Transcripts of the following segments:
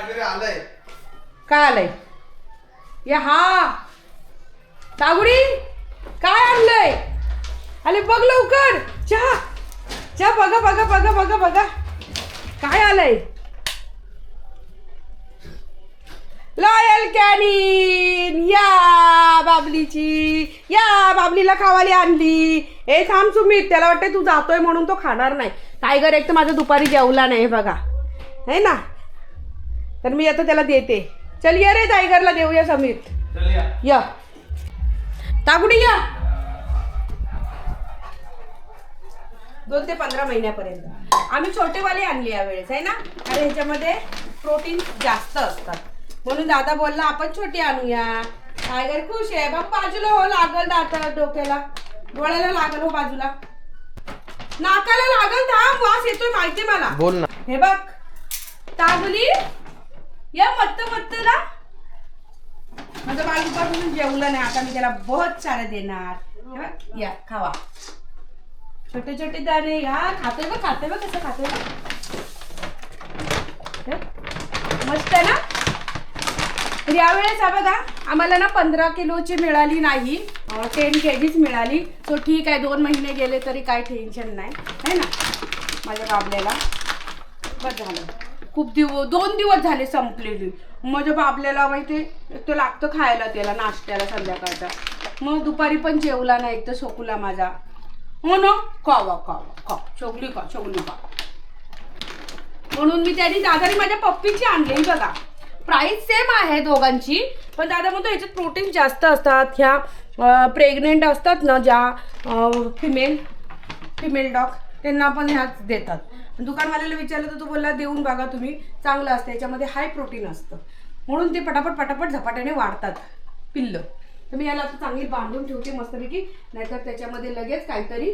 काहीतरी आलंय. काय आलंय? या हा. तागुडी काय आणलंय? अरे बघ लवकर. चहा. चहा बघा बघा बघा बघा बघा. काय आलंय? लॉयल कॅनिन या बाबलीची या बाबलीला खावाली आणली. हे थांब सुमित त्याला वाटतं तू जातोय म्हणून तो खाणार नाही. टायगर एक तर माझं दुपारी जेवला नाही बघा. है ना? तर मी आता त्याला देते. चल ये रे टायगरला देऊया समीर. चल या. या तागुडी या. दोन ते पंधरा महिन्यापर्यंत. आम्ही छोटेवाले आणले यावेळेस आहे ना? आणि ह्याच्यामध्ये प्रोटीन जास्त असतात. म्हणून दादा बोलला आपण छोटी आणूया. टायगर खुश आहे. बघ बाजूला हो लागल दात डोक्याला. डोळ्याला लागल हो बाजूला. नाकाला लागल थांब वास येतोय माहिती मला. बोल ना. हे बघ. तागुली या मत्त मत्तला. माझं बाल दुपारपासून जेवलं नाही. आता मी त्याला बहुत सारे देणार. या खावा. छोटे छोटे दाणे या. खाते बघ खाते बघ कसं खाते बघ. मस्त आहे ना? तर यावेळेस हा बघा आम्हाला ना पंधरा किलोची मिळाली नाही. टेन के जीच मिळाली. सो ठीक आहे दोन महिने गेले तरी काय टेन्शन नाही. है ना? माझ्या बाबल्याला बस झालं. खूप दिवस दोन दिवस झाले संपलेली. म्हणजे बाबल्याला माहिती एक तर लागतं खायला त्याला नाश्त्याला संध्याकाळचा. मग दुपारी पण जेवला नाही एक तर सोकूला माझा. हो ना? खावा खावा खा शोगली का शोगली का? म्हणून मी त्यांनी दादाने माझ्या पप्पीची आणली बघा. प्राईस सेम आहे दोघांची पण दादा म्हणतो ह्याच्यात प्रोटीन जास्त असतात. ह्या प्रेग्नेंट असतात ना ज्या फिमेल फिमेल डॉग त्यांना पण ह्याच देतात. दुकानवाल्याला विचारलं तर तो बोलला देऊन बघा तुम्ही चांगलं असतं याच्यामध्ये हाय प्रोटीन असतं. म्हणून ते पटापट पटापट झपाट्याने वाढतात पिल्लं. तर मी याला आता चांगली बांधून ठेवते मस्तपैकी नाहीतर त्याच्यामध्ये लगेच काहीतरी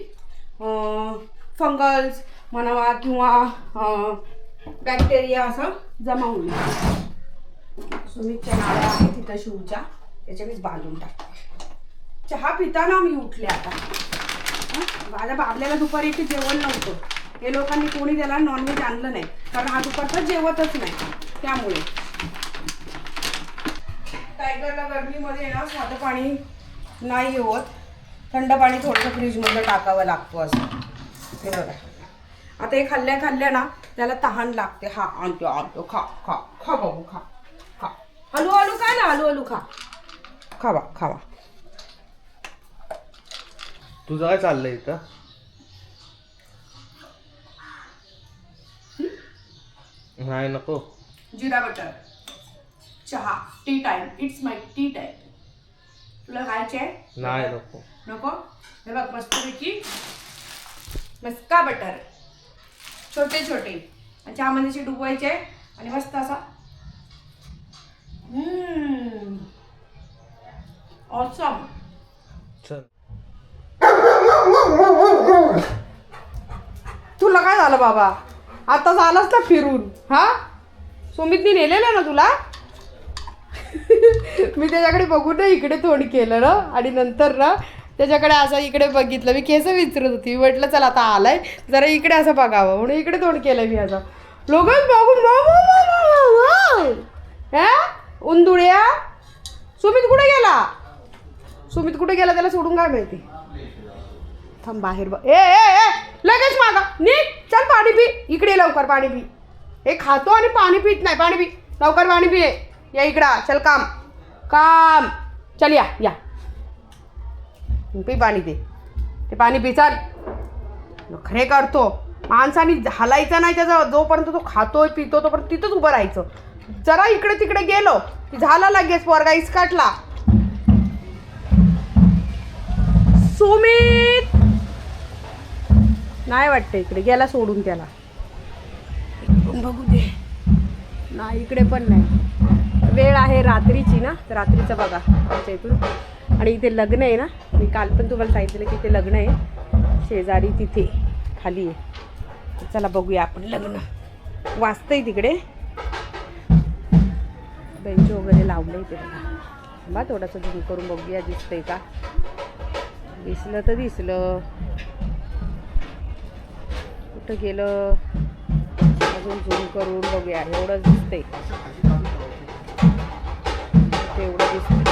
फंगल्स म्हणावा किंवा बॅक्टेरिया असं जमा होईल सुमितच्या नाळ्या आहे तिथं शिवच्या त्याच्या मीच बांधून टाकते. चहा पिताना मी उठले आता. माझ्या बाबल्याला दुपारी इथे जेवण नव्हतं. हे लोकांनी कोणी त्याला नॉनव्हेज आणलं नाही. कारण हा दुपारचा जेवतच नाही. त्यामुळे. टायगरला गर्मीमध्ये ना साधं पाणी नाही होत. थंड पाणी थोडंसं फ्रीजमधलं टाकावं लागतं असं. हे बघा. आता हे खाल्ल्या खाल्ल्या ना त्याला तहान लागते. हा आणतो आणतो. खा खा खा बाबू खा खा. हलू हलू खा ना हलू हलू खा. खावा खावा तुझं काय चाललंय इथं? नाही नको. जिरा बटर. चहा. Tea time it's my tea time तुला खायचे नाही नको. नको? हे बघ मस्तपैकी मस्का बटर. छोटे छोटे. आणि चहामध्ये असे डुबवायचे आणि मस्त असा. ऑसम तुला काय झालं बाबा? आता झालंच ना फिरून? हा? सुमितनी नेलेलं ना तुला? मी त्याच्याकडे बघून ना इकडे तोंड केलं ना आणि नंतर ना त्याच्याकडे असं इकडे बघितलं. मी केस विचारत होती. मी म्हटलं चला आता आलाय. जरा इकडे असं बघावं. म्हणून इकडे तोंड केलं मी असं. लोकच बघून वाव, उंदुड्या सुमित कुठे गेला? सुमित कुठे गेला त्याला सोडून काय माहिती? थांब बाहेर बघ. ए ए ए लगेच मागा. नीट पाणी पी. इकडे लवकर पाणी पी. हे खातो आणि पाणी पित नाही. पाणी पी. लवकर पाणी पी. या इकडं. चल काम. काम. चल या. या. पी पाणी दे. ते पाणी पी चाल. खरे करतो. माणसाने हलायचं नाही त्याचा. जोपर्यंत तो खातोय पितो तोपर्यंत तिथंच उभं राहायचं. जरा इकडे तिकडे गेलो की झाला लगेच पोरगा इसकाटला. सुमित! नाही वाटतं इकडे. गेला सोडून त्याला. बघू दे. नाही इकडे पण नाही. वेळ आहे रात्रीची ना तर रात्रीचं बघा आमच्या इथून. आणि इथे लग्न आहे ना मी काल पण तुम्हाला सांगितलं की इथे लग्न आहे. शेजारी तिथे खाली आहे. चला बघूया आपण लग्न. वाचतंय तिकडे. बेंच वगैरे लावलं इथे बघा बा थोडंसं झूम करून बघूया दिसतंय का? दिसलं तर दिसलं. कुठं गेलं अजून झूम करून बघूया. एवढंच दिसतंय. दिसते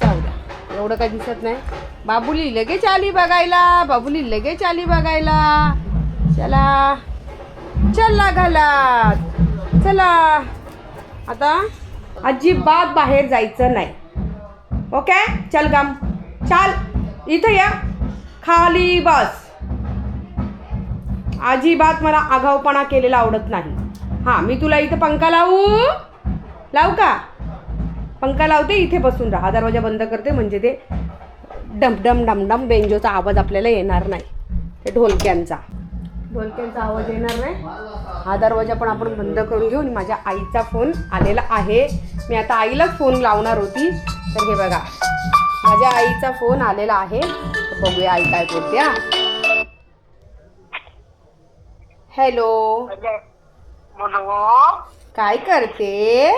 जाऊ द्या एवढं काही दिसत नाही. बाबुली लगेच आली बघायला. बाबुली लगेच आली बघायला. चला. चला घालात चला. आता अजिबात बाहेर जायचं नाही. ओके? चल गम. चाल. इथं या. खाली बस. अजिबात मला आगाऊपणा केलेला आवडत नाही. हां मी तुला इथं पंखा लावू? लावू का? पंखा लावते इथे बसून राहा. दरवाजा बंद करते म्हणजे ते डम डम डम डम बेंजोचा आवाज आपल्याला येणार नाही. ते ढोलक्यांचा. ढोलक्यांचा आवाज येणार नाही? हा दरवाजा पण आपण बंद करून घेऊ. आणि माझ्या आईचा फोन आलेला आहे. मी आता आईलाच फोन लावणार होती. तर हे बघा. माझ्या आईचा फोन आलेला आहे. बघूया आई काय बोलते हा. हॅलो. बोलो काय करते?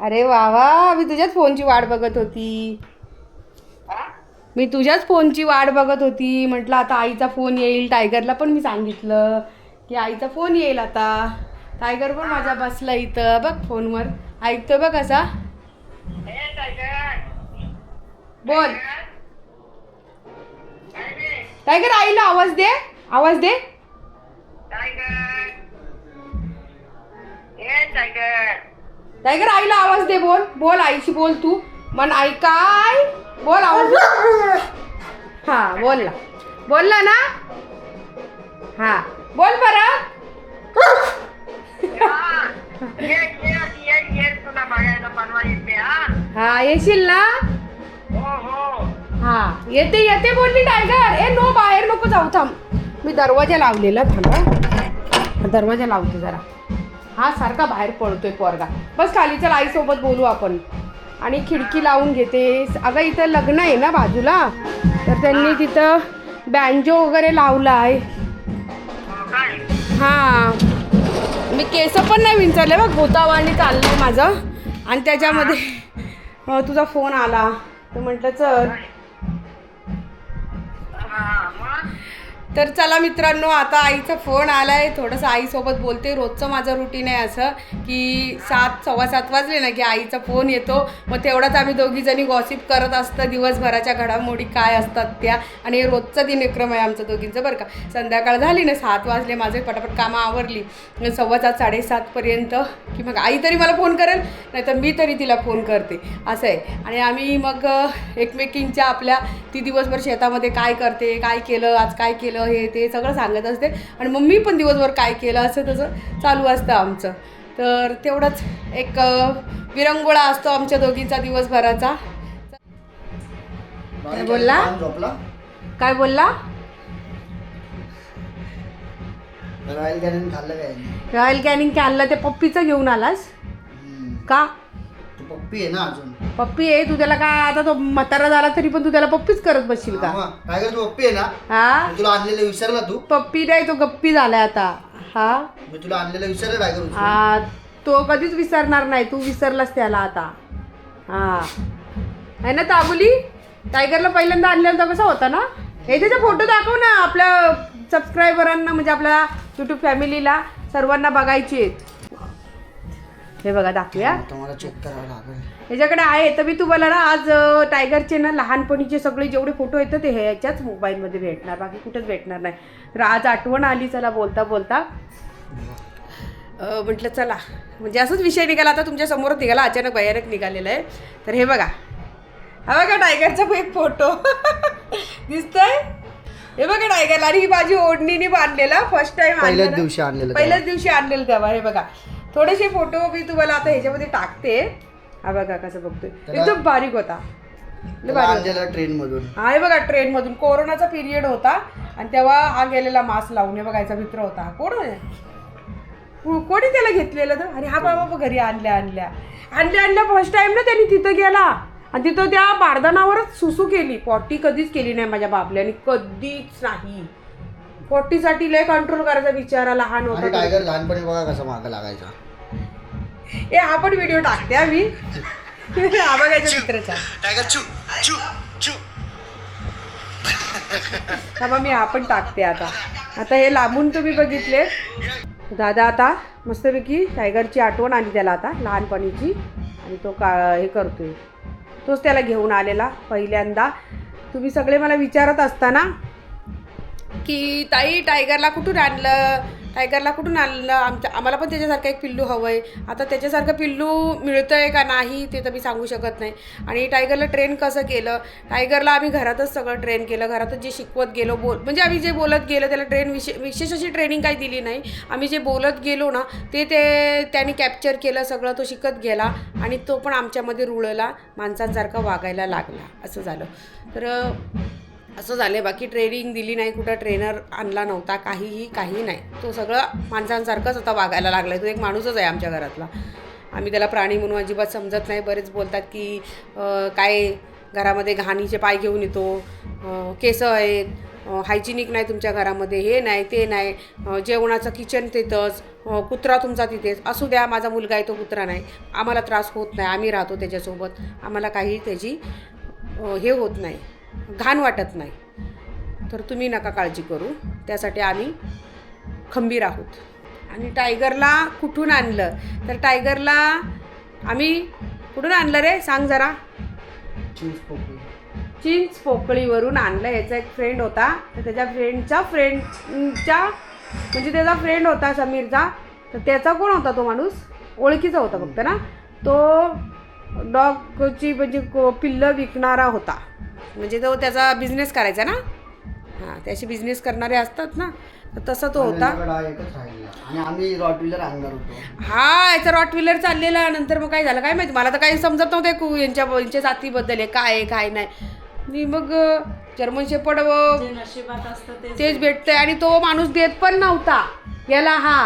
अरे वा वा. मी तुझ्याच फोनची वाट बघत होती. मी तुझ्याच फोनची वाट बघत होती. म्हटलं आता आईचा फोन येईल टायगरला पण मी सांगितलं की आईचा फोन येईल आता. टायगर पण माझा बसला इथं. बघ फोनवर. ऐकतोय बघ असा. बोल. टायगर आईला आवाज दे. आवाज दे. टायगर. आईला आवाज दे बोल. बोल आईशी बोल तू. मन आई काय? बोल आवाज. हा बोल ना. बोलला ना हा बोल बरं. हा. हा येशील ना? हो हो. हा येते येते बोलली टायगर. ए नो बाहेर नको जाऊ थांब. मी दरवाजा लावलेला थांबा. दरवाजा लावते जरा. हा सारखा बाहेर पडतोय पोरगा. बस खाली चल आईसोबत बोलू आपण. आणि खिडकी लावून घेते. अगं इथं लग्न आहे ना बाजूला? तर त्यांनी तिथं बँजो वगैरे लावला आहे हां. मी केस पण नाही विंचारले बघ. चाललं चाललंय माझं. आणि त्याच्यामध्ये तुझा फोन आला. तर म्हटलं चल. तर चला मित्रांनो आता आईचा फोन आला आहे थोडंसं आईसोबत बोलते. रोजचं माझं रुटीन आहे असं की सात सव्वा सात वाजले ना की आईचा फोन येतो. मग तेवढाच आम्ही दोघीजणी गॉसिप करत असतं. दिवसभराच्या घडामोडी काय असतात त्या. आणि हे रोजचा दिनक्रम आहे आमचं दोघींचं बरं का? संध्याकाळ झाली ना सात वाजले माझे पटापट कामं आवरली. सव्वा सात साडेसातपर्यंत की मग आई तरी मला फोन करेल नाहीतर मी तरी तिला फोन करते. असं आहे. आणि आम्ही मग एकमेकींच्या आपल्या ती दिवसभर शेतामध्ये काय करते काय केलं आज काय केलं हे ते सगळं सांगत असते. आणि मग मी पण दिवसभर काय केलं असं तसं चालू असतं आमचं. तर तेवढंच एक विरंगुळा असतो आमच्या दोघींचा दिवसभराचा. काय बोलला? काय बोलला? रॉयल कॅनन खाल्लं काय? रॉयल कॅनिंग आणलं ते पप्पीचं घेऊन आलास. का? पप्पी आहे ना अजून. पप्पी आहे तू त्याला काय आता तो म्हातारा झाला तरी पण तू त्याला पप्पीच करत बसशील का? हा. काय कर तू पप्पी आहे ना? हा? मी तुला आणलेलं विसरला तू. पप्पी नाही तो गप्पी झालाय आता. हा? मी तुला आणलेलं विसरलं काय करू हा तो कधीच विसरणार नाही तू विसरलास त्याला आता. हा. आहे ना ताबुली? टायगरला पहिल्यांदा आणल्यानंतर कसा होता ना? हे त्याचा फोटो दाखव ना आपल्या सबस्क्रायबरांना म्हणजे आपल्या युट्यूब फॅमिलीला सर्वांना बघायचे आहेत. हे बघा दाखवूया. तुम्हाला चेक करावं लागेल. ह्याच्याकडे आहे तर मी तुम्हाला ना आज टायगरचे ना लहानपणीचे सगळे जेवढे फोटो येतात ते ह्याच्याच मोबाईलमध्ये भेटणार. बाकी कुठेच भेटणार नाही. तर आज आठवण आली चला बोलता बोलता. म्हटलं चला. म्हणजे असंच विषय निघाला आता तुमच्या समोरच निघाला अचानक भयानक निघालेला आहे. तर हे बघा. हा बघा टायगरचा एक फोटो. दिसतोय? हे बघा टायगरला. आणि ही माझी ओढणीने बांधलेला फर्स्ट टाइम पहिल्याच दिवशी आणलेलं पहिल्याच दिवशी आणलेलं तेव्हा. हे बघा. थोडेसे फोटो मी तुम्हाला आता ह्याच्यामध्ये टाकते. हा बघा कसं बघतोय. एकदम बारीक होता. ट्रेन मधून हा बघा ट्रेन मधून कोरोनाचा पिरियड होता आणि तेव्हा हा गेलेला मास्क लावून. बघायचा मित्र होता. कोण कोणी त्याला घेतलेलं तर? अरे हा बाबा घरी आणल्या आणल्या. आणल्या आणल्या फर्स्ट टाइम ना त्यांनी तिथं गेला. आणि तिथं त्या बारदानावरच सुसू केली. पॉटी कधीच केली नाही माझ्या बाबल्याने. कधीच नाही. पॉटीसाठी लय कंट्रोल करायचा बिचारा लहान होता टायगर लहानपणी बघा कसा मागं लागायचा. ए हा पण व्हिडिओ टाकते हा मी. हा बघायचा मित्राचा टायगर चू चू चू. थांबा मी हा पण टाकते आता. आता हे लांबून तुम्ही बघितले. दादा आता मस्तपैकी टायगरची आठवण आली त्याला आता लहानपणीची. आणि तो का हे करतोय. तोच त्याला घेऊन आलेला पहिल्यांदा. तुम्ही सगळे मला विचारत असताना की ताई टायगरला कुठून आणलं? टायगरला कुठून आणलं? आमच्या आम्हाला पण त्याच्यासारखं एक पिल्लू हवं आहे आता त्याच्यासारखं पिल्लू मिळतं आहे का नाही ते तर मी सांगू शकत नाही. आणि टायगरला ट्रेन कसं केलं? टायगरला आम्ही घरातच सगळं ट्रेन केलं. घरातच जे शिकवत गेलो बोल म्हणजे आम्ही जे बोलत गेलो त्याला ट्रेन विशे विशेष अशी ट्रेनिंग काही दिली नाही. आम्ही जे बोलत गेलो ना ते ते त्याने कॅप्चर केलं सगळं तो शिकत गेला आणि तो पण आमच्यामध्ये रुळला माणसांसारखा वागायला लागला. असं झालं. तर असं झालं आहे बाकी ट्रेनिंग दिली नाही कुठं ट्रेनर आणला नव्हता काहीही काही नाही. तो सगळं माणसांसारखंच आता वागायला लागला आहे तो एक माणूसच आहे आमच्या घरातला. आम्ही त्याला प्राणी म्हणून अजिबात समजत नाही. बरेच बोलतात की काय घरामध्ये घाणीचे पाय घेऊन येतो केस केसं आहेत हायजिनिक नाही तुमच्या घरामध्ये हे नाही ते नाही जेवणाचं किचन तिथंच कुत्रा तुमचा तिथेच. असू द्या माझा मुलगा आहे तो कुत्रा नाही. आम्हाला त्रास होत नाही. आम्ही राहतो त्याच्यासोबत. आम्हाला काही त्याची हे होत नाही. घाण वाटत नाही. तर तुम्ही नका काळजी करू. त्यासाठी आम्ही खंबीर आहोत. आणि टायगरला कुठून आणलं? तर टायगरला आम्ही कुठून आणलं रे? सांग जरा. चीज पोकळी. चिंच पोकळीवरून आणलं. याचा एक फ्रेंड होता. तर त्याच्या फ्रेंडच्या फ्रेंडच्या म्हणजे त्याचा फ्रेंड होता समीरचा. तर त्याचा कोण होता तो माणूस? ओळखीचा होता फक्त ना? तो डॉगची म्हणजे पिल्लं विकणारा होता. म्हणजे तो त्याचा बिझनेस करायचा ना? हां त्याशी बिझनेस करणारे असतात ना तर तसा तो होता. हा एकच राहिलेला. आणि आम्ही रॉटविलर आणणार होतो. हा याचा रॉट व्हीलर चाललेला. नंतर मग काय झालं काय माहिती? मला तर काही समजत नव्हते कु यांच्या यांच्या जातीबद्दल. आहे काय आहे काय नाही. आणि मग जर्मन शेपड तेच भेटतंय. आणि तो माणूस देत पण नव्हता. याला हा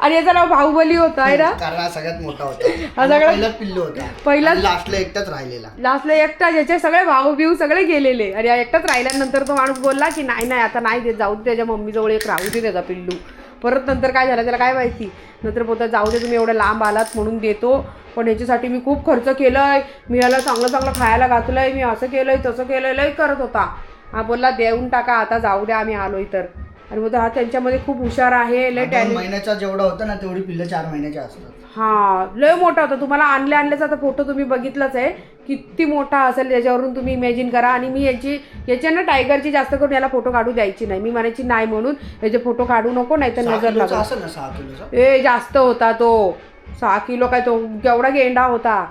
आणि याचा नाव बाहुबली होता आहे ना? कारण हा सगळ्यात मोठा होता. हा सगळ्यात- पहिलाच पिल्लू होता. पहिलाच- लास्टला एकटाच राहिलेला. लास्टला एकटा ज्याचे सगळे भाऊ बिऊ सगळे गेलेले. आणि एकटाच राहिल्यानंतर तो माणूस बोलला की नाही नाही आता नाही देत जाऊ दे त्याच्या मम्मीजवळ एक राहू दे त्याचा पिल्लू. परत नंतर काय झालं त्याला काय माहिती? नंतर बोलतात जाऊ दे तुम्ही एवढं लांब आलात म्हणून देतो. पण याच्यासाठी मी खूप खर्च केलाय. मी याला चांगलं चांगलं खायला घातलंय. मी असं केलंय तसं केलंय लय करत होता. हा बोलला देऊन टाका आता जाऊ द्या आम्ही आलोय तर. आणि बोलतो हा त्यांच्यामध्ये खूप हुशार आहे लय दोन टॅलेंट महिन्याचा जेवढा होता ना तेवढी पिल्लं चार महिन्याच्या असतात हा लय मोठा होता. तुम्हाला आणल्या आणल्याचा आता फोटो तुम्ही बघितलाच आहे. किती मोठा असेल याच्यावरून तुम्ही इमॅजिन करा. आणि मी याची याच्या ना टायगरची जास्त करून याला फोटो काढू द्यायची नाही. मी म्हणायची नाही म्हणून याचे फोटो काढू नको नाही तर सहा नजर किलोचा लागेल. असेल ना सहा किलोचा? ए जास्त होता तो. सहा किलो काय तो केवढा गेंडा होता.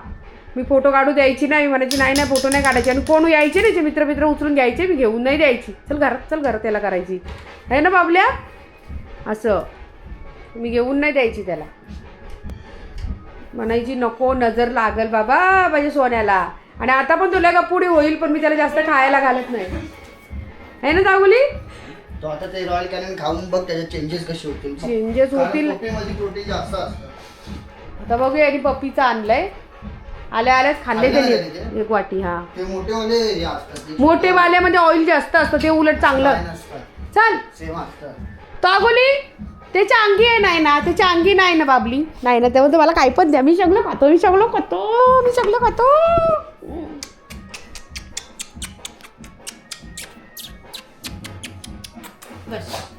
मी फोटो काढू द्यायची नाही म्हणायची नाही नाही फोटो नाही काढायचे. आणि कोण यायचे नाही मित्र मित्र उचलून घ्यायचे मी घेऊन नाही द्यायची. चल घरात चल घरात त्याला करायची. आहे ना बाबल्या? असं. मी घेऊन नाही द्यायची त्याला. म्हणायची नको नजर लागल बाबा माझ्या सोन्याला. आणि आता पण तुला का पुढे होईल पण मी त्याला जास्त खायला घालत नाही. आहे ना दागुली? तो आता ते रॉयल कॅनन खाऊन बघ त्याचे चेंजेस कसे होतील. चेंजेस होतील. जास्त असतं. आता बघूया आणि पप्पीचं आणलंय. आल्या आल्याच खाल्ले त्याने? एक वाटी हा. ते मोठे वाले हे असतात ते मोठे वाल्यामध्ये ऑइल जास्त असतं ते उलट चांगलं. नसतात चल. सेम असतात तागोली त्याच्या अंगी आहे नाही ना त्याच्या अंगी नाही ना बाबली. नाही ना तेव्हा मला काही पण द्या. मी सगळं खातो मी सगळं खातो मी सगळं खातो. बस.